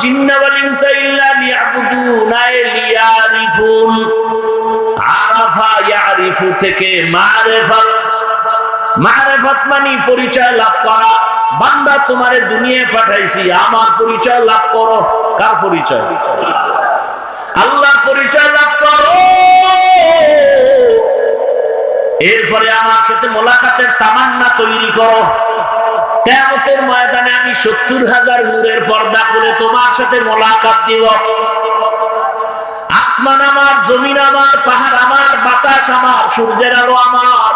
জিন্না ওয়াল ইনসা ইল্লা পরিচয় লাভ করা। বান্দা তোমারে দুনিয়ায় পাঠাইছি, আমার পরিচয় লাভ করো। কার পরিচয়? আল্লাহ পরিচয় লাভ করো। এরপরে আমার সাথে মোলাকাতের তামান্না তৈরি করো। কেমতের ময়দানে আমি সত্তর হাজার নূরের পর্দা করে তোমার সাথে মোলাকাত দিব। আসমান আমার, জমিন আমার, পাহাড় আমার, বাতাস আমার, সূর্যের আলো আমার,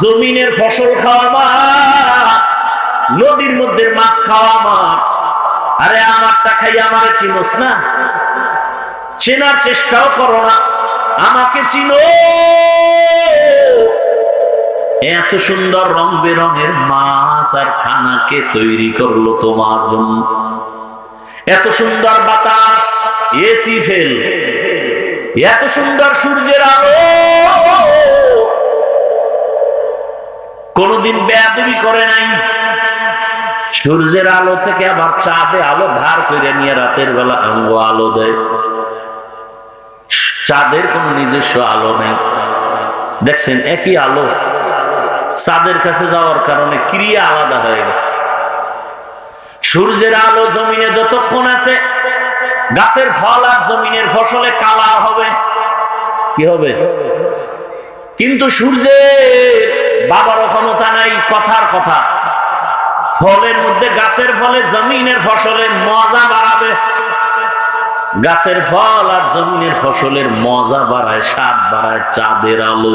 জমিনের ফসল খাওয়া আমার, নদীর মধ্যে মাছ খাওয়া আমার। আরে আমারটা খাই, আমার চিনোস না? চেনার চেষ্টাও করো না। আমাকে চিনো এত সুন্দর রং বেরঙের মাছ আর খানাকে তৈরি করল তোমার জন্য? এত সুন্দর বাতাস এসি ফেল এত সুন্দর সূর্যের আলো। কোনদিন বেয়াদবি করে নাই। সূর্যের আলো থেকে আবার চাঁদে আলো ধার করে নিয়ে রাতের বেলা আঙ্গ আলো দেয়। চাঁদের কোন নিজস্ব আলো নেই। দেখছেন, একই আলো চাঁদের কাছে যাওয়ার কারণে ক্রিয়া আলাদা হয়ে গেছে। সূর্যের আলো জমিনে যতক্ষণ আছে, গাছের ফল আর জমিনের ফসলে কালার হবে। কি হবে? কিন্তু সূর্যের বাবারও ক্ষমতা নাই, কথার কথা। ফলের মধ্যে গাছের ফলে, জমিনের ফসলে মজা বাড়াবে। গাছের ফল আর জমিনের ফসলের মজা বাড়ায়, স্বাদ বাড়ায় চাঁদের আলো।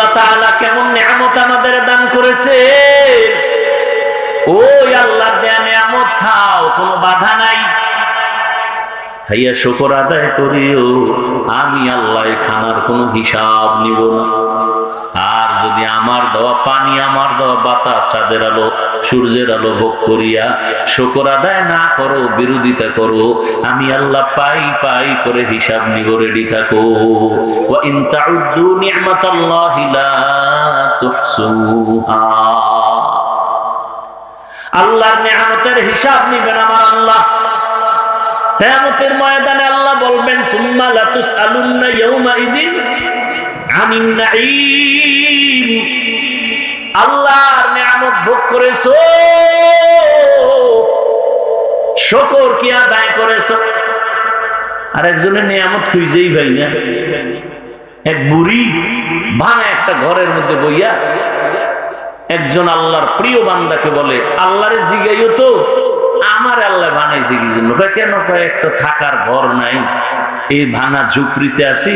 আল্লাহ কেমন নিয়ামত আমাদের দান করেছে? ওই আল্লাহ দেয়া নিয়ামত খাও, কোনো বাধা নাই। খাইয়া শুকর আদায় করিও, আমি আল্লাহ খানার কোনো হিসাব নিব না। আর যদি আমার দেওয়া পানি, আমার দেওয়া বাতাস, চাঁদের আলো, সূর্যের আলো ভোগ করিয়া শুকর আদায় না করো, বিরোধিতা করো, আমি আল্লাহ পাই পাই করে হিসাব নিব রেডি থাকো। আল্লাহর নিয়ামতের হিসাব নিবেন আমার আল্লাহ। কিয়ামতের ময়দানে আল্লাহ বলবেন, সুম্মা লাতুসআলুন্না ইয়াউমাইদিন আনিন আল্লাহর নিয়ামত ভোগ করেছ। শুকর কি আর একজনের ভাই না। এক বুড়ি ভাঙা একটা ঘরের মধ্যে বইয়া একজন আল্লাহর প্রিয় বান্দাকে বলে, আল্লাহরে জিগাইও তো, আমার আল্লাহ বানাইছে কি জন্য? কেন একটা থাকার ঘর নাই। এই ভাঙা ঝুপড়িতে আছি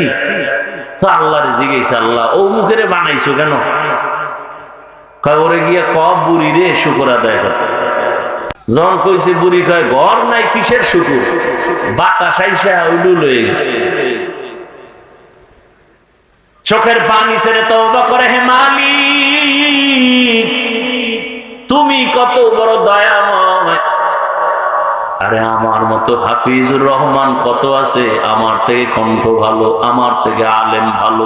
তো আল্লাহরে জিগাইছে আল্লাহ। ও মুখেরে বানাইছো কেন? ওরে গিয়া ক বুড়ি রে, শুকর আদায় কর। যখন কইছে, বুড়ি কয়, ঘর নাই, কিসের শুকুর? চোখের পানি ছেড়ে তওবা করে, হে মালিক, তুমি কত বড় দয়াময় আরে আমার মতো হাফিজুর রহমান কত আছে? আমার থেকে কণ্ঠ ভালো, আমার থেকে আলেম ভালো।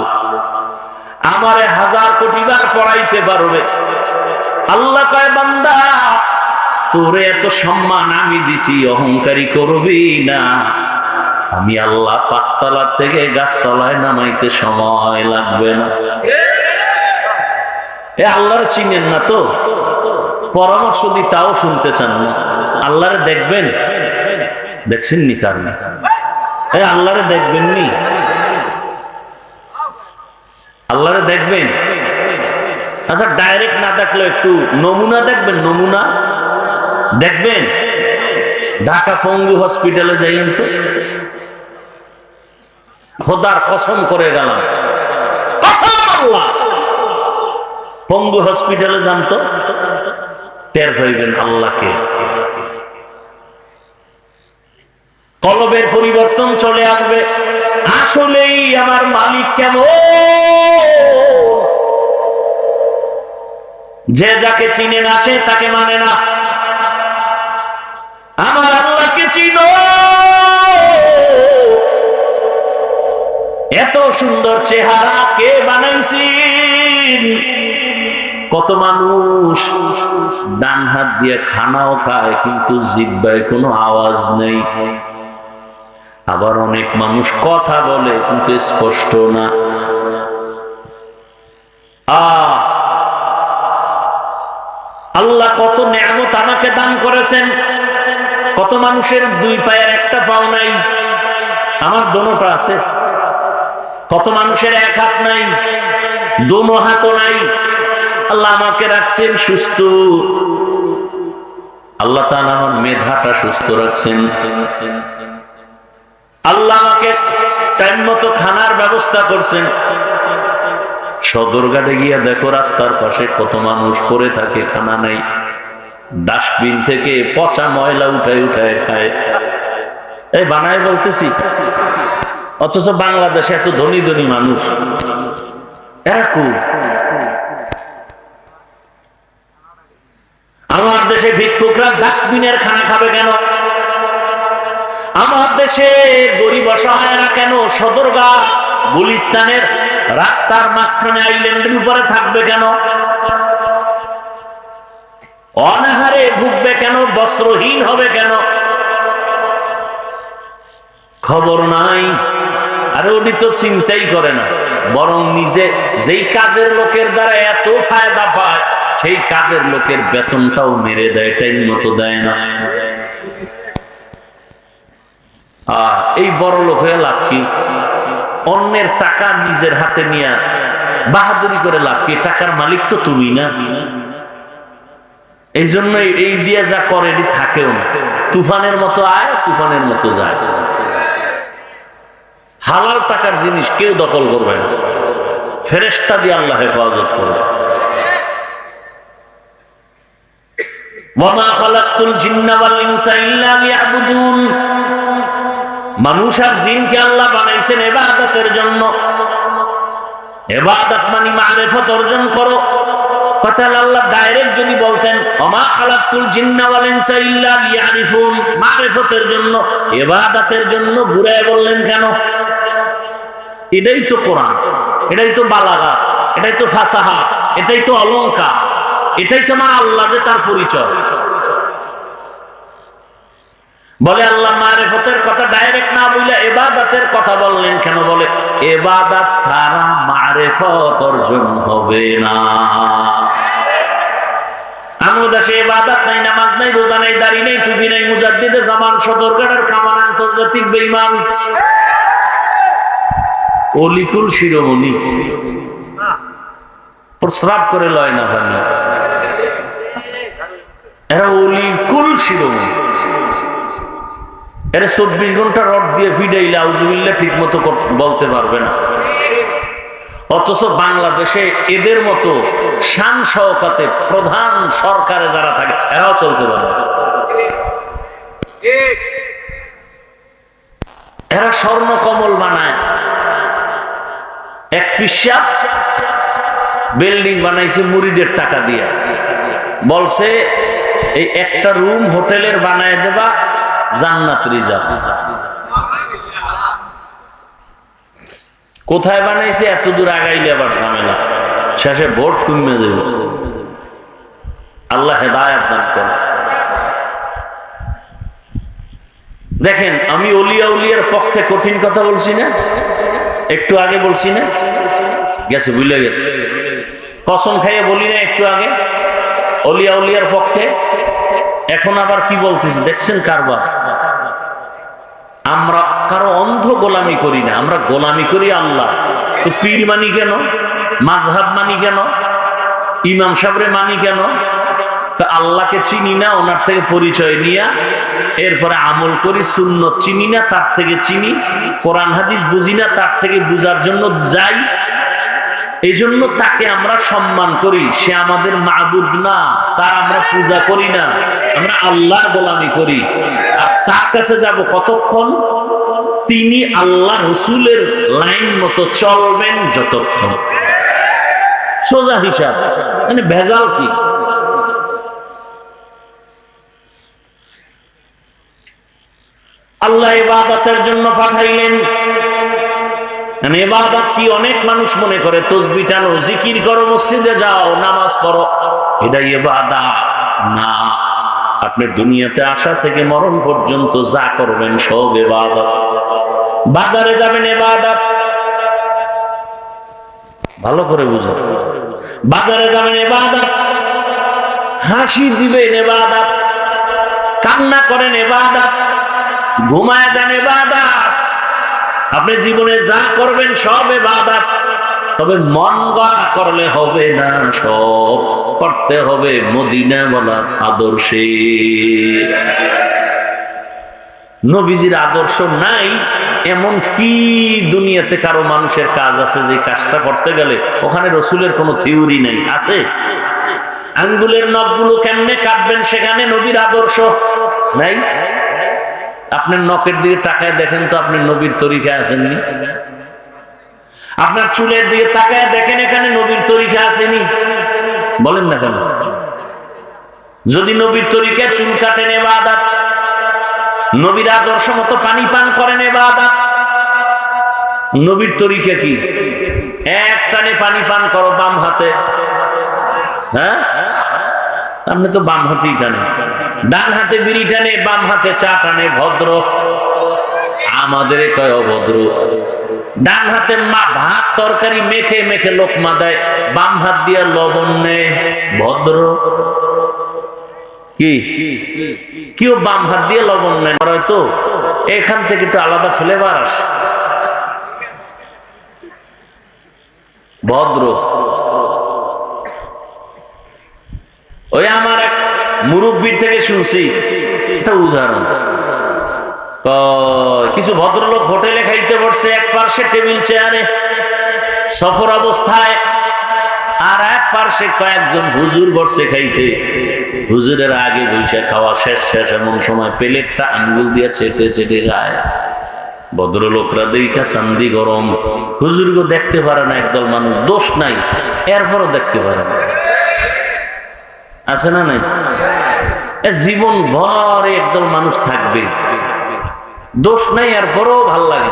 আমারে হাজার কোটি বার পড়াইতে পারবে। আল্লাহ কয়, বান্দা, তোরে এত সম্মান আমি দিছি, অহংকারী করবি না। আমি আল্লাহ পাঁচতলা থেকে গাছতলায় নামাইতে সময় লাগবে না। এ আল্লাহর চিনেন না তো? পরামর্শ দি তাও শুনতে চান। না আল্লাহরে দেখবেন? দেখছেন নি কার? না আল্লাহরে দেখবেন নি আল্লাহরে দেখবেন? আচ্ছা ডাইরেক্ট না দেখলে একটু নমুনা দেখবেন নমুনা? দেখবেন? ঢাকা পঙ্গু হসপিটালে যাইয়েন তো। খোদার কসম করে গেলাম। পঙ্গু হসপিটালে যান তো। টের পাইবেন আল্লাহকে। কলবের পরিবর্তন চলে আসবে। আসলেই আমার মালিক কেমন যে যাকে চিনে না, সে তাকে মানে না। আমার আল্লাহকে চিনো। এত সুন্দর চেহারা কে বানাইছেন? কত মানুষ ডান হাত দিয়ে খানাও খায়, কিন্তু জিব্বায় কোনো আওয়াজ নেই। আবার অনেক মানুষ কথা বলে, কিন্তু স্পষ্ট না। আল্লাহ কত নিয়ামত আমাকে দান করেছেন। কত মানুষের দুই পায়ের একটা পাও নাই। আমার দোনোটা আছে। কত মানুষের এক হাত নাই। দোনো হাতও নাই আল্লাহ আমাকে রাখছেন সুস্থ। আল্লাহ তাআলা আমার মেধাটা সুস্থ রাখছেন। আল্লাহ আমাকে টাইম মতো খানার ব্যবস্থা করছেন। সদরঘাটে গিয়া দেখো রাস্তার পাশে কত মানুষ পড়ে থাকে, খানা নেই। ডাস্টবিন থেকে পচা ময়লা উঠায় উঠায় খায়। এই বানায় বলতেছি, অথচ বাংলাদেশে এত ধনী ধনী মানুষ। এরা কই? আমার দেশে ভিক্ষুকরা ডাস্টবিনের খানা খাবে কেন? আমার দেশে গরিব অসহায়রা কেন সদরগা গুলিস্তানের রাস্তার মাঝখানে আইল্যান্ডের উপরে থাকবে কেন? অনাহারে ভুগবে কেন? বস্ত্রহীন হবে কেন? খবর নাই। আরে উনি তো চিন্তাই করে না, বরং নিজে যেই কাজের লোকের দ্বারা এত ফায়দা পায় সেই কাজের লোকের বেতনটাও মেরে দেয় টাইম মতো দেয় না। আর এই বড় লোক হয়ে লাভ কি? অন্যের টাকা নিজের হাতে নিয়ে বাহাদুরি করে লাভ কি? টাকার মালিক তো তুমি না। এই জন্য এই দিয়ে যা করে, এটি থাকেও না। তুফানের মতো আয়, তুফানের মতো যায়। হালাল টাকার জিনিস কেউ দখল করবে না। ফেরেস্তা দিয়ে আল্লাহ হেফাজত করবে ওয়ামা খালাকতুল জিন্না ওয়াল ইনসা ইল্লা লিয়াবুদুন মানুষ আর জিনকে আল্লাহ বানাইছেন এবাদতের জন্য। এবাদত মানে মারেফত অর্জন করো। ডাইরেক্ট যদি বলতেন জন্য, এবাদতের জন্য ঘুরায় বললেন কেন? এটাই তো কোরআন, এটাই তো এটাই তো এটাই তো এটাই তো আমার আল্লাহ যে তার পরিচয়। বলে আল্লাহ মারেফতের কথা ডাইরেক্ট না বললে এবাদাতের কথা বললেন কেন? বলে, এবাদাত সারা মারেফত অর্জন হবে না। আমার দেশে নাই, নামাজ নাই, রোজা নাই, দাড়ি নাই, টুপি নাই, মুজাদ্দিদে জামান সদরঘাটের কামান, আন্তর্জাতিক বেইমান। অলিকুল শিরোমণি। প্রস্রাব করে লয় না ভানি এরা অলিকুল শিরোমণি এরা চব্বিশ ঘণ্টা রড দিয়ে ফিডাইলে আউজুবিল্লা ঠিক মতো বলতে পারবে না। অথচ বাংলাদেশে এদের মতো শান সহকাতে প্রধান সরকারে যারা থাকে, এরাও চলতে পারে। এরা স্বর্ণ কমল বানায়। এক পিসাব বিল্ডিং বানাইছে, মুড়িদের টাকা দিয়ে। বলছে এই একটা রুম হোটেলের বানায় দেবা জান্নাত রিজার্ভ কোথায় বানাইছে, এত দূর আগাইলে আবার ঝামেলা। শেষে ভোট কমে যাবে আল্লাহ হেদায়াত দান করে। দেখেন, আমি অলিয়া উলিয়ার পক্ষে কঠিন কথা বলছি না? একটু আগে বলছি না? গেছে বুঝলে গেছে। কসম খাইয়ে বলি না একটু আগে? অলিয়া উলিয়ার পক্ষে? এখন আবার কি বলতেছি? দেখছেন কারবার? আমরা কারও অন্ধ গোলামি করি না, আমরা গোলামি করি আল্লাহ। তো পীর মানি কেন? মাঝহাব মানি কেন? ইমাম সাবরে মানি কেন? তা আল্লাহকে চিনি না, ওনার থেকে পরিচয় নিয়া, এরপরে আমল করি শূন্য চিনি না, তার থেকে চিনি। কোরআন হাদিস বুঝি না, তার থেকে বুঝার জন্য যাই এই জন্য তাকে আমরা সম্মান করি। সে আমাদের মাহবুদ না, তার আমরা পূজা করি না, আমরা আল্লাহর গোলামি করি। আর তার কাছে যাব কতক্ষণ? তিনি আল্লাহ রসুলের লাইন মতো চলবেন যতক্ষণ। সোজা হিসাব। মানে ভেজাল কি? আল্লাহ ইবাদতের জন্য পাঠাইলেন। অনেক মানুষ মনে করে যাও, নামাজ পড়ো। আপনি দুনিয়াতে আসা থেকে মরণ পর্যন্ত যা করবেন সব এবাদত বাজারে যাবেন এবাদত ভালো করে বুঝো। বাজারে যাবেন এবাদত হাসি দিবেন এবাদত কান্না করেন এবাদত ঘুমায় যান এবাদত আপনি জীবনে যা করবেন সব এবাদত তবে মন গড়া করলে হবে না সব। করতে হবে মদিনা বলার আদর্শে। নবীজির আদর্শ নাই, এমন কি দুনিয়াতে কারও মানুষের কাজ আছে যে কাজটা করতে গেলে ওখানে রসুলের কোনো থিওরি নাই, আছে? আঙ্গুলের নখগুলো কেমনে কাটবেন সেখানে নবীর আদর্শ নাই? আপনার নখের দিকে তাকায় দেখেন তো আপনি নবীর তরিকায় আসেননি আপনার চুলের দিকে তাকায় দেখেন এখানে নবীর তরিকা আসেনি বলেন না কেন? যদি নবীর তরিকায় চুল কাটেন এবাদাত, নবীর আদর্শ মতো পানি পান করেন এবাদাত, নবীর তরিকা কি? এক টানে পানি পান করো বাম হাতে। হ্যাঁ? আপনি তো বাম হাতেই টানে ডান হাতে বিড়ি টানে, বাম হাতে চা টানে, ভদ্র। আমাদের কয় অভদ্র। ডান হাতে ভাত তরকারি মেখে মেখে লোকমা দেয়, বাম হাত দিয়ে লবণ নেয়, ভদ্র। কেউ বাম হাত দিয়ে লবণ নেয় হয়তো এখান থেকে একটু আলাদা ফ্লেভার আসে। ভদ্র। ওই আমার এক মুরব্বীর থেকে শুনছি। একটা উদাহরণ। কিছু ভদ্রলোক হোটেলে খাইতে বসছে, এক পার্শ্বে টেবিল চেয়ারে সফর অবস্থায়, আর এক পার্শ্বে কয়েকজন হুজুর বসছে খাইতে। হুজুরের আগে বৈশা খাওয়া শেষ শেষ, এমন সময় প্লেটটা আঙ্গুল দিয়ে চেটে চেটে গায় ভদ্রলোকরা দেখা চান্দি গরম। হুজুরগো দেখতে পারে না, একদল মানুষ। দোষ নাই, এরপরও দেখতে পারে না। আছে না নাই? জীবন ভর একদল মানুষ থাকবে। দোষ নাই, আর বড় ভালো লাগে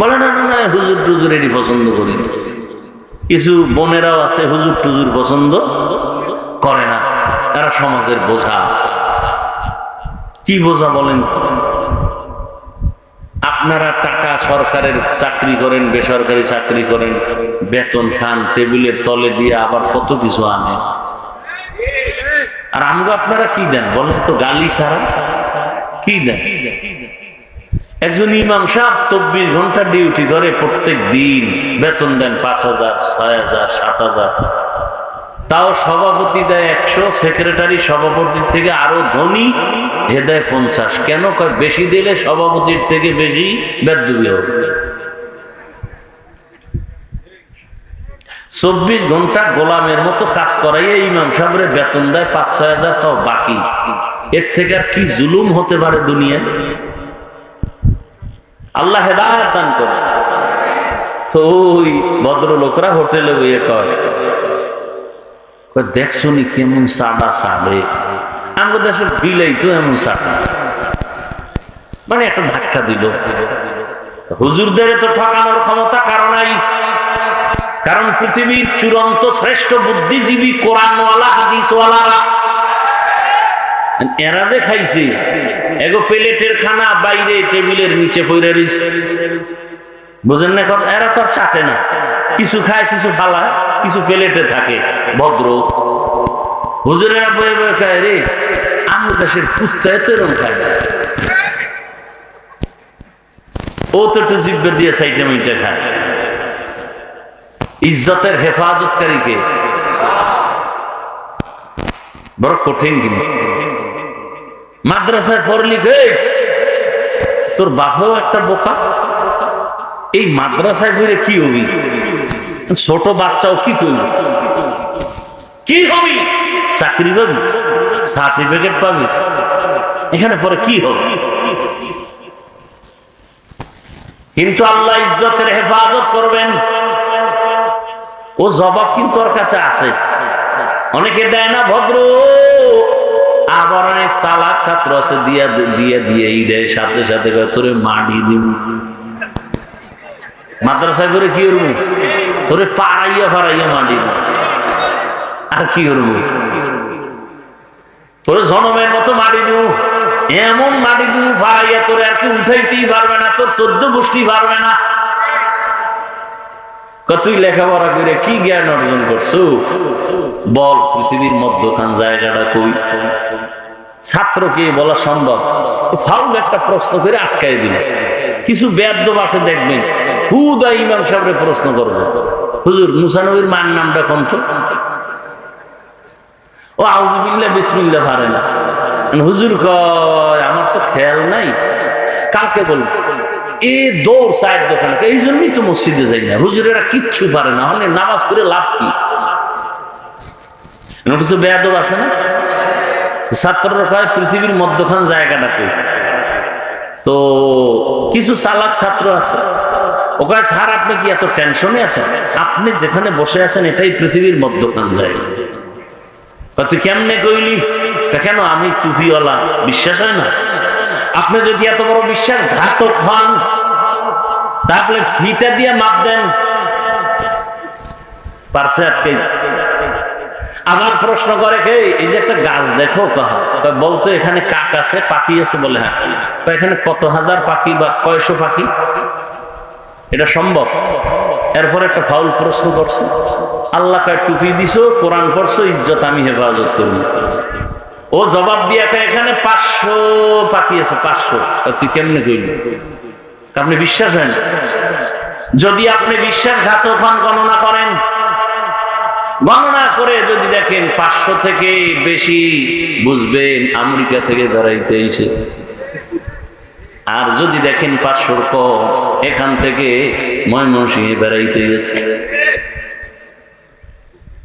বলে, না না না, হুজুর টুজুর এটি পছন্দ করি কিছু বোনেরাও আছে, হুজুর টুজুর পছন্দ করে না। তারা সমাজের বোঝা। কি বোঝা বলেন তো? আপনারা টাকা সরকারের চাকরি করেন, বেসরকারি চাকরি করেন, বেতন খান, টেবিলের তলে দিয়ে আবার কত কিছু আনে আর আমগো আপনারা কি দেন? বলেন তো গালি ছাড়া। কি দেন? একজন ইমাম সাহেব চব্বিশ ঘণ্টা ডিউটি করে প্রত্যেক দিন বেতন দেন পাঁচ হাজার, ছয় হাজার, সাত হাজার। তাও সভাপতি দেয় একশো, সেক্রেটারি সভাপতির থেকে আরও ধনী হে দেয় পঞ্চাশ। কেন বেশি দিলে সভাপতির থেকে বেশি বেদুবি হবে। চব্বিশ ঘণ্টা গোলামের মতো কাজ করাইয়া ইমাম সাহেবের বেতন দেয় পাঁচ, ছয় হাজার, তাও বাকি। এর থেকে আর কি জুলুম হতে পারে দুনিয়া? আল্লাহ হেদায়ত দান করে। তো ওই ভদ্রলোকরা হোটেলে বইয়ে কয় দেখছ নি কেমন সাদা সাদে? আমাদের দেশের বিলাই তো এমন সাদা মানে একটা ধাক্কা দিল। হুজুরদের তো ঠকানোর ক্ষমতা কারণ নাই। কারণ পৃথিবীর চূড়ান্ত শ্রেষ্ঠ বুদ্ধিজীবী কোরআনওয়ালা, হাদিসওয়ালারা। এরা যে খাইছে, এগো প্লেটের খানা বাইরে টেবিলের নিচে পড়ে রইছে। বুঝেন না এখন, এরা তো চাটে না। কিছু খায়, কিছু ফালায়, কিছু প্লেটে থাকে, ভদ্র। হুজুরেরা বয়ে বয়ে খায়, রে আমার দেশের কুত্তায় তো এরকম খায় না। ও তো একটু জিব্বে দিয়ে সাইডে মিটে খায়। ইজ্জতের হেফাজতকারীকে। বড় কঠিন কিন্তু। মাদ্রাসায় পড়লি তোর বাপও একটা বোকা। এই মাদ্রাসায় বইরে কি হবি? ছোট বাচ্চাও কি করবি? কি হবি? চাকরি পাবি? সার্টিফিকেট পাবি? এখানে পরে কি হবে? কিন্তু আল্লাহ ইজ্জতের হেফাজত করবেন। ও জবাব কিন্তু ওর কাছে আছে। অনেকে দেয় না, ভদ্র। আবার অনেক চালাক ছাত্র আছে, দিয়া দিয়ে দিয়েই দেয়, সাথে সাথে তোরে মাডি দিব। মাদ্রাসায় করে কি করব? তোরে পাড়াইয়া ফাড়াইয়া মাডি দিব। আর কি করব? তোরে জনমের মতো মাটি দিব। এমন মাটি দিব ফাড়াইয়া তোরে আর কি উঠাইতেই পারবে না, তোর চোদ্দ গোষ্ঠী পারবে না। তুই লেখাপড়া করে কি জ্ঞান অর্জন করছ? বল, পৃথিবীর মধ্যখান জায়গাটা কই? ছাত্রকে বলা সম্ভব। ফাউল একটা প্রশ্ন করে আটকাই দিল। কিছু ব্যর্থ আছে দেখবেন, হুদা ইমাম সাহেবের প্রশ্ন করব। হুজুর, মুসানবীর মার নামটা কোন তো? ও আউজবিল্লা বিসমিল্লা পারে না। হুজুর কয়, আমার তো খেয়াল নাই। কালকে বলব। এ দৌড় চায়ের দোকানে এই জন্যই তো মসজিদে যাই না। হুজুরেরা কিচ্ছু পারে না, হলে নামাজ পড়ে লাভ কি? কিছু বেয়াদব আছে না? ছাত্ররা কয়, পৃথিবীর মধ্যখান জায়গাটাকে তো কিছু চালাক ছাত্র আছে। ওখানে স্যার, আপনি কি এত টেনশনে আছেন? আপনি যেখানে বসে আছেন, এটাই পৃথিবীর মধ্যখান জায়গা। তুই কেমনে কইলি? কেন, আমি টুপিওয়ালা, বিশ্বাস হয় না? আপনি যদি এত বড় বিশ্বাস ঘাতক হন, তাহলে ফিটা দিয়ে মাপ দেন। পারছে আটকে আবার প্রশ্ন করে কে? এই যে একটা গাছ দেখো তা বলতো এখানে কাক আছে, পাখি আছে বলে। হ্যাঁ। তা এখানে কত হাজার পাখি বা কয়শো পাখি? এটা সম্ভব? এরপর একটা ফাউল প্রশ্ন করছে। আল্লাহ কার টুপি দিছো, কোরআন করছ ইজ্জত আমি হেফাজত করব। ও জবাব দিয়ে এখানে পাঁচশো পাখি আছে পাঁচশো তুই কেমনে কইলি? আপনি বিশ্বাস হয় না যদি আপনি বিশ্বাসঘাতক হন, গণনা করেন। গণনা করে যদি দেখেন পাঁচশো থেকে বেশি বুঝবেন আমেরিকা থেকে বেড়াইতে এসে আর যদি দেখেন পাঁচশোর কম এখান থেকে ময়মনসিংহে বেড়াইতে গেছে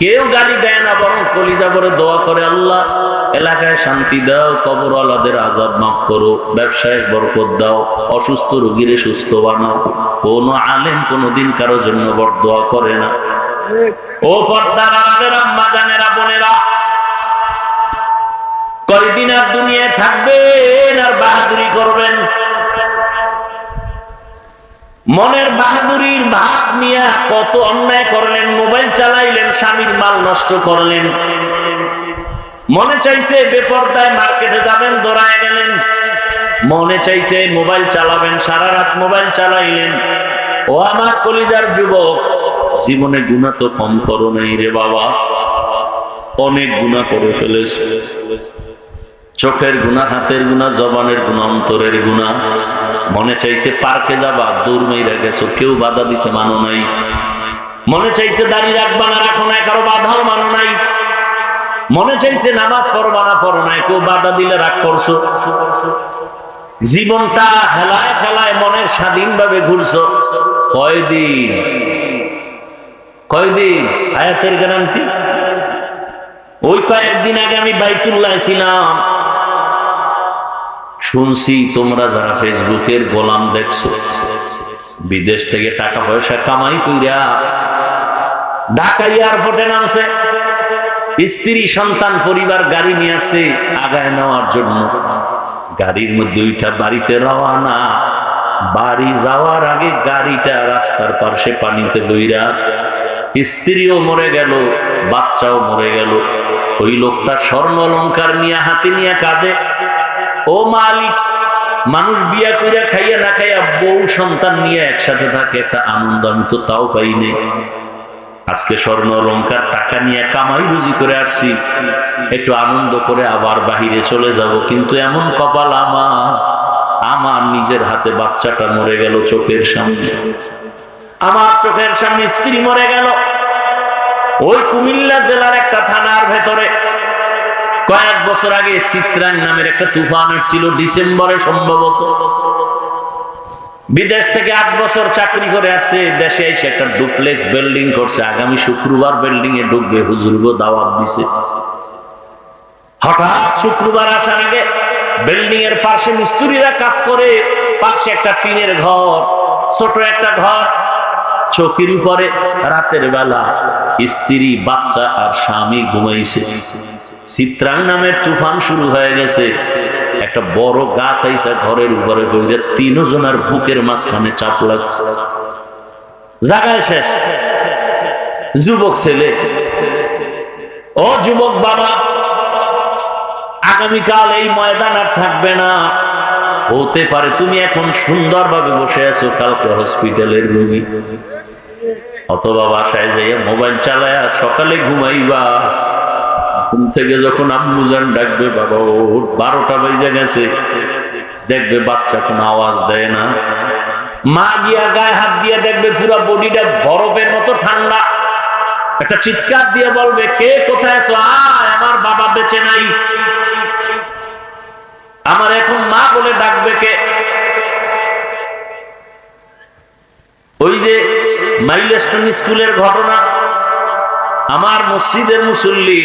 কেউ গালি দেয় না, বরং কলিজা করে দোয়া করে, আল্লাহ, এলাকায় শান্তি দাও কবর আলাদের আজাব মাফ করো ব্যবসায় বরকত দাও, অসুস্থ রোগীরে সুস্থ বানাও। কোন আলেম কোনদিন কারও জন্য বর দোয়া করে না। ও পর্দার কয়দিন আর দুনিয়ায় থাকবেন আর বাহাদুরি করবেন? মনের বাহাদুরির ভাব নিয়ে কত অন্যায় করলেন, মোবাইল চালাইলেন, স্বামীর মাল নষ্ট করলেন। মনে চাইছে বেপরদায় মার্কেটে যাবেন দৌড়ায় গেলেন। মনে চাইছে মোবাইল চালাবেন, সারা রাত মোবাইল চালাইলেন। ও আমার কলিজার যুবক, জীবনে গুণা তো কম করো নাই রে বাবা। অনেক গুণা করে ফেলেছে। চোখের গুণা, হাতের গুণা, জবানের গুণা, অন্তরের গুণা। মনে চাইছে পার্কে যাবা দূর মেয়েরা গেছো, কেউ বাধা দিছে, মানো নাই। মনে চাইছে দাড়ি রাখবা না, রাখো নাই, কারও বাধাও মানো নাই। মনে চাইছে নামাজ পড়বা না, পড়ো নাই, কেউ বাধা দিলে রাগ করছ। জীবনটা হেলায় খেলায় মনের স্বাধীন ভাবে ঘুরছো। কয়দিন? কয়দিন? আয়াতের গ্যারান্টি? ওই কয়েকদিন আগে আমি বাইতুল্লাহ ছিলাম। শুনছি তোমরা যারা ফেসবুকের গোলাম দেখছ, বিদেশ থেকে টাকা পয়সা কামাই কইরা ঢাকা এয়ারপোর্টে নামছে। স্ত্রী, সন্তান, পরিবার গাড়ি নিয়ে আসছে আগায় নেওয়ার জন্য। গাড়ির মধ্যে ওইটা বাড়িতে রওয়ানা বাড়ি যাওয়ার আগে গাড়িটা রাস্তার পার্শ্বে পানিতে বইরা স্ত্রীও মরে গেল, বাচ্চাও মরে গেল। ওই লোকটা স্বর্ণ অলঙ্কার নিয়ে হাতে নিয়ে কাঁদে। ও মালিক, মানুষ বিয়া কইরা খাইয়া না খাইয়া বউ সন্তান নিয়ে একসাথে থাকে, একটা আনন্দ আমি তো তাও পাইনি আজকে স্বর্ণ অলঙ্কার টাকা নিয়ে কামাই রুজি করে আসছি, একটু আনন্দ করে আবার বাহিরে চলে যাব, কিন্তু এমন কপাল আমার আমার নিজের হাতে বাচ্চাটা মরে গেল চোখের সামনে। আমার চোখের সামনে স্ত্রী মরে গেল। ওই কুমিল্লা জেলার একটা থানার ভেতরে। কয়েক বছর আগে চিত্রাং নামের একটা তুফান ছিল ডিসেম্বরে সম্ভবত। বিদেশ থেকে আট বছর চাকরি করে আসছে, দেশে এসে একটা ডুপ্লেক্স বিল্ডিং করছে। আগামী শুক্রবার বিল্ডিং এ ঢুকবে হুজুরগো দাওয়াত দিছে। হঠাৎ শুক্রবার আসার আগে বিল্ডিং এর পাশে মিস্ত্রিরা কাজ করে, পাশে একটা টিনের ঘর, ছোট একটা ঘর। চোখের উপরে রাতের বেলা স্ত্রী, বাচ্চা আর স্বামী ঘুমাইছে। চিত্রাং নামের তুফান শুরু হয়ে গেছে। একটা বড় গাছ আইসা ঘরের উপরে বইলে তিনজনের বুকের মাঝখানে চাপ লাগছে। জায়গায় শেষ। যুবক ছেলে। ও যুবক বাবা, আগামীকাল এই ময়দান আর থাকবে না। হতে পারে তুমি এখন সুন্দরভাবে বসে আছো, কালকে হসপিটালের রোগী। অথবা বাসায় যাইয়া মোবাইল চালায়া সকালে ঘুমাইবা। ঘুম থেকে যখন আম্মুজান ডাকবে, বাবা, ওর বারোটা বেজে গেছে। দেখবে বাচ্চা কোনো আওয়াজ দেয় না। মা গিয়া গায়ে হাত দিয়ে দেখবে পুরো বডিটা বরফের মতো ঠান্ডা। একটা চিৎকার দিয়ে বলবে, কে কোথায় আছো? আমার বাবা বেঁচে নাই। আমার এখন মা বলে ডাকবে কে? ওই যে মাইলস্টোন স্কুলের ঘটনা, আমার মসজিদের মুসল্লি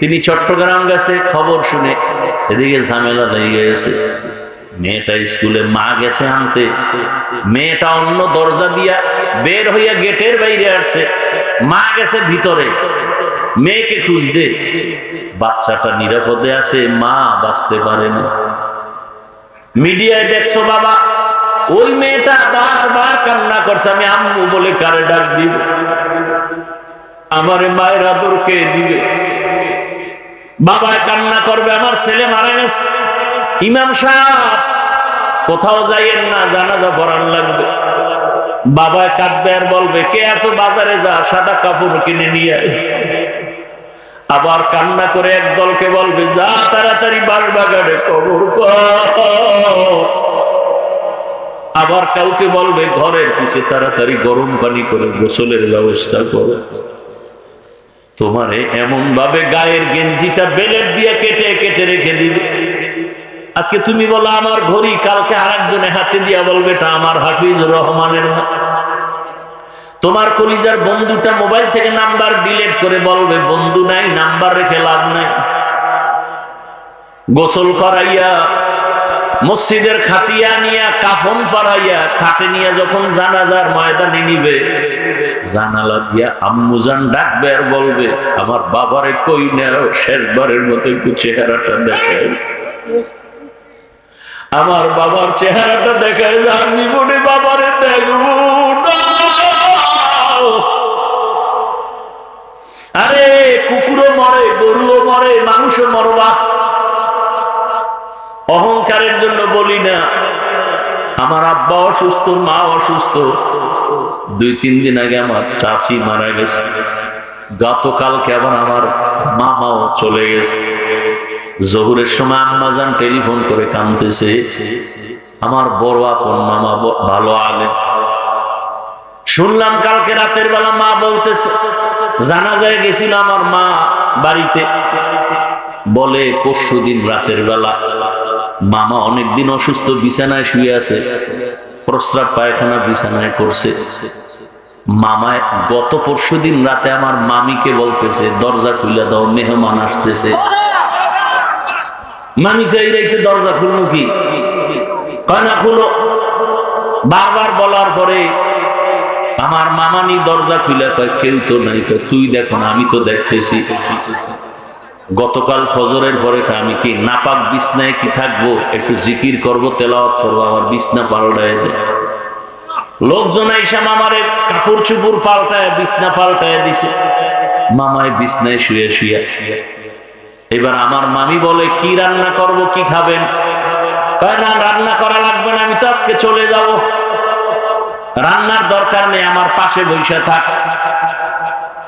তিনি চট্টগ্রাম গেছে, খবর শুনে। এদিকে ঝামেলা লেগে গেছে। মেয়েটা স্কুলে মা গেছে আনতে। মেয়েটা অন্য দরজা দিয়া বের হইয়া গেটের বাইরে আসছে। মা গেছে ভিতরে। মেয়েকে খুঁজতে। বাচ্চাটা নিরাপদে আছে, মা বাঁচতে পারে না। মিডিয়ায় দেখছ বাবা, ওই মেয়েটা বারবার কান্না করছে, আমি আম্মু বলে কারে ডাক দিব? আমারে মায়ের আদর কে দিবে? বাবায় কান্না করবে, আমার ছেলে মারা গেছে। ইমাম সাহেব, কোথাও যাইয়েন না, জানাজা পড়ার লাগবে। বাবায় কাঁদবে আর বলবে, কে আছো বাজারে যা, সাদা কাপড় কিনে নিয়ে আয়। আবার কান্না করে এক দলকে বলবে, যা তাড়াতাড়ি বাগানে কবর আবার কাউকে বলবে, ঘরের পিছে তাড়াতাড়ি গরম পানি করে গোসলের ব্যবস্থা করো। তোমারে এমন ভাবে গায়ের গেঞ্জিটা বেলেট দিয়ে কেটে কেটে রেখে দিবে। আজকে তুমি বলো, আমার ঘড়ি কালকে আরেকজনে হাতে দিয়া বলবে এটা আমার হাফিজ রহমানের তোমার কলিজার বন্ধুটা মোবাইল থেকে নাম্বার ডিলিট করে বলবে, বন্ধু নাই, নাম্বার রেখে লাভ নাই। গোসল করাইয়া মসজিদের খাতিয়া নিয়া কাফন পরাইয়া খাটে নিয়ে যখন জানাজার ময়দানে নিবে, জানালা দিয়া আম্মুজান ডাকবে আর বলবে, আমার বাবারে কই নেও শেষবারের মতো একটু চেহারাটা দেখে। আমার বাবার চেহারাটা দেখে যার জীবনে বাবারে দেখব আরে, কুকুরও মরে, গরুও মরে, মানুষও মরবা। অহংকারের জন্য বলি না। আমার আব্বা অসুস্থ, মা অসুস্থ। দুই, তিন দিন আগে আমার চাচি মারা গেছে। গতকালকে আবার আমার মামাও চলে গেছে। জহুরের সময় আম্মা যান টেলিফোন করে কানতেছে, আমার বড় আপন মামা ভালো আলেন শুনলাম কালকে রাতের বেলা মা বলতেছে জানা যায় গেছিল আমার মা বাড়িতে। বলে পরশু দিন রাতের বেলা মামা অনেকদিন অসুস্থ, বিছানায় শুয়ে আছে। প্রস্রাব পায়খানা বিছানায় করছে মামায় গত পরশু দিন রাতে আমার মামিকে বলতেছে, দরজা খুলে দাও, মেহমান আসতেছে। মামিকে এই রাইতে দরজা খুলবো কি? বারবার বলার পরে আমার মামানি দরজা খুলে কেউ তো নাই তুই দেখো না, আমি তো দেখতেছি। গতকাল ফজরের পরে আমি কি নাপাক বিছনায় কি থাকব? একটু জিকির করব, তেলাওয়াত করব, আমার বিছনা পাল্টায় দেয় লোকজন আইসা মামারে কাপড় চুপুর পাল্টায়, বিছনা পাল্টায় দিছে। মামায় বিছনায় শুয়ে শুয়ে। এবার আমার মামি বলে, কি রান্না করব, কি খাবেন? কয়, না, রান্না করা লাগবে না, আমি তো আজকে চলে যাব। রান্নার দরকার নেই, আমার পাশে বসে থাক।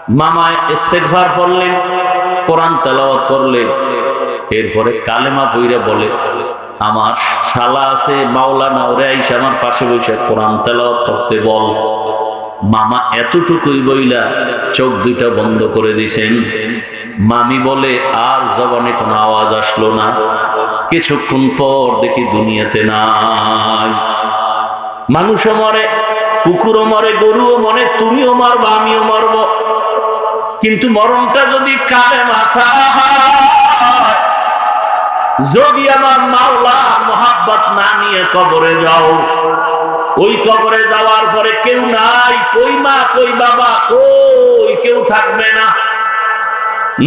মামায় ইস্তেগফার পড়লেন। কোরআন তেলাওয়াত করলেন এরপরে কালেমা বইরা বলে, আমার শালা আছে, মাওলানা, ওরে আইসা আমার পাশে বসে কোরআন তেলাওয়াত করতে বল। মামা এতটুকুই বইলা চোখ দুইটা বন্ধ করে দিছেন। মামি বলে, আর জবানে কোনো আওয়াজ আসলো না। কিছুক্ষণ পর দেখি দুনিয়াতে নাই। মানুষও মরে, কুকুরও মরে, গরুও মরে, তুমিও মারবা, আমিও মারব। কিন্তু মরণটা যদি কালে মাছা যদি আমার মাওলা মোহাব্বত না নিয়ে কবরে যাও, ওই কবরে যাওয়ার পরে কেউ নাই, কই মা, কই বাবা, কই, কেউ থাকবে না।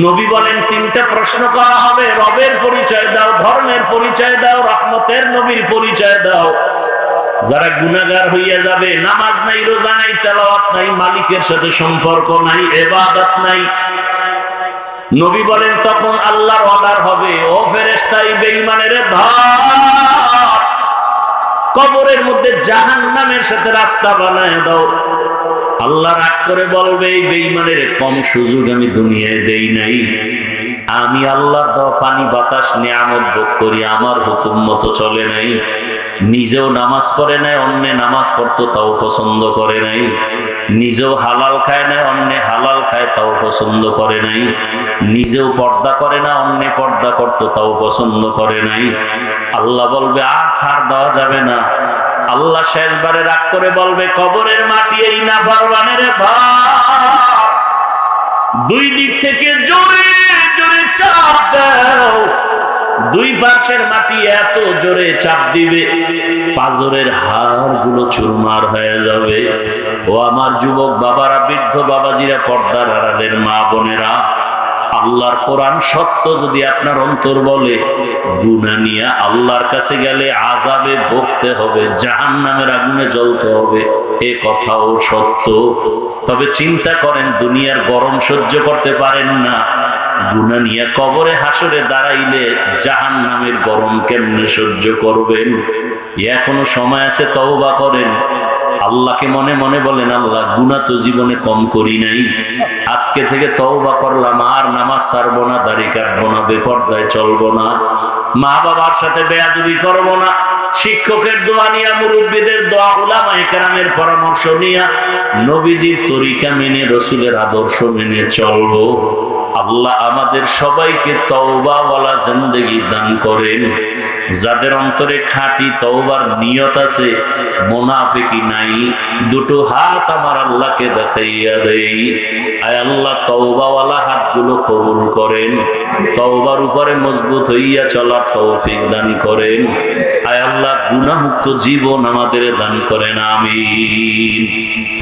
নবী বলেন, তিনটা প্রশ্ন করা হবে, রবের পরিচয় দাও, ধর্মের পরিচয় দাও, রহমতের নবীর পরিচয় দাও। যারা গুনাগার হইয়া যাবে, নামাজ নাই, রোজা নাই, তেলাওয়াত নাই, মালিকের সাথে সম্পর্ক নাই এবাদত নাই। নবী বলেন, তখন আল্লাহর অর্ডার হবে। ও ফেরেশতাই বেঈমানের ধর। কবরের মধ্যে জাহান নামের সাথে রাস্তা বানায় দাও। আল্লাহ রাগ করে বলবে, এই বেঈমানের কম সুযোগ আমি দুনিয়ায় দেই নাই। আমি আল্লাহর দেওয়া পানি বাতাস নিয়ামত ভোগ করি, আমার হুকুম মতো চলে নাই। নিজেও নামাজ পড়ে নাই অন্য নামাজ পড়তো, তাও পছন্দ করে নাই। নিজেও হালাল খায় না অন্যে হালাল খায়, তাও পছন্দ করে নাই। নিজেও পর্দা করে না, অন্যে পর্দা করতো, তাও পছন্দ করে নাই। আল্লাহ বলবে, আর ছাড় দেওয়া যাবে না। আল্লাহ শেষবারে রাগ করে বলবে, কবরের মাটি এই না পারবানের দুই দিক থেকে জোরে জোরে চাপ দাও। দুই পাশের মাটি এত জোরে চাপ দিবে, পাজরের হাড়গুলো চুরমার হয়ে যাবে। ও আমার যুবক বাবারা, বৃদ্ধ বাবাজিরা, পর্দার আড়ালের মা বোনেরা, আল্লাহর কোরআন সত্য যদি আপনার অন্তর বলে গুনা নিয়ে আল্লাহর কাছে গেলে আজাবে ভুগতে হবে জাহান নামের আগুনে জ্বলতে হবে, এ কথাও সত্য। তবে চিন্তা করেন, দুনিয়ার গরম সহ্য করতে পারেন না। গুনা নিয়ে কবরে হাসরে দাঁড়াইলে জাহান নামের গরম কেমনে সহ্য করবেন? এখনও সময় আছে, তওবা করেন। আল্লাহকে মনে মনে বলেন, আল্লাহ গুনা তো জীবনে কম করি নাই। আজকে থেকে তওবা করলাম, আর নামাজ ছাড়বো না, দাড়ি কাটবো না, বেপর্দায় চলবো না মা বাবার সাথে বেয়াদবি করব না, শিক্ষকের দোয়া নিয়া, মুরব্বীদের দোয়া উলামা একরামের পরামর্শ নিয়া, নবীজির তরিকা মেনে, রসুলের আদর্শ মেনে চলবো। আল্লাহ আমাদের সবাইকে তওবাওয়ালা জিন্দেগি দান করেন। যাদের অন্তরে খাঁটি তওবার নিয়ত আছে মোনাফিকি নাই। দুটো হাত আমার আল্লাহকে দেখাইয়া দেই। আয় আল্লাহ, তওবাওয়ালা হাতগুলো কবুল করেন। তওবার উপরে মজবুত হইয়া চলা তৌফিক দান করেন। আয় আল্লাহ, গুনাহমুক্ত জীবন আমাদের দান করেন, আমিন।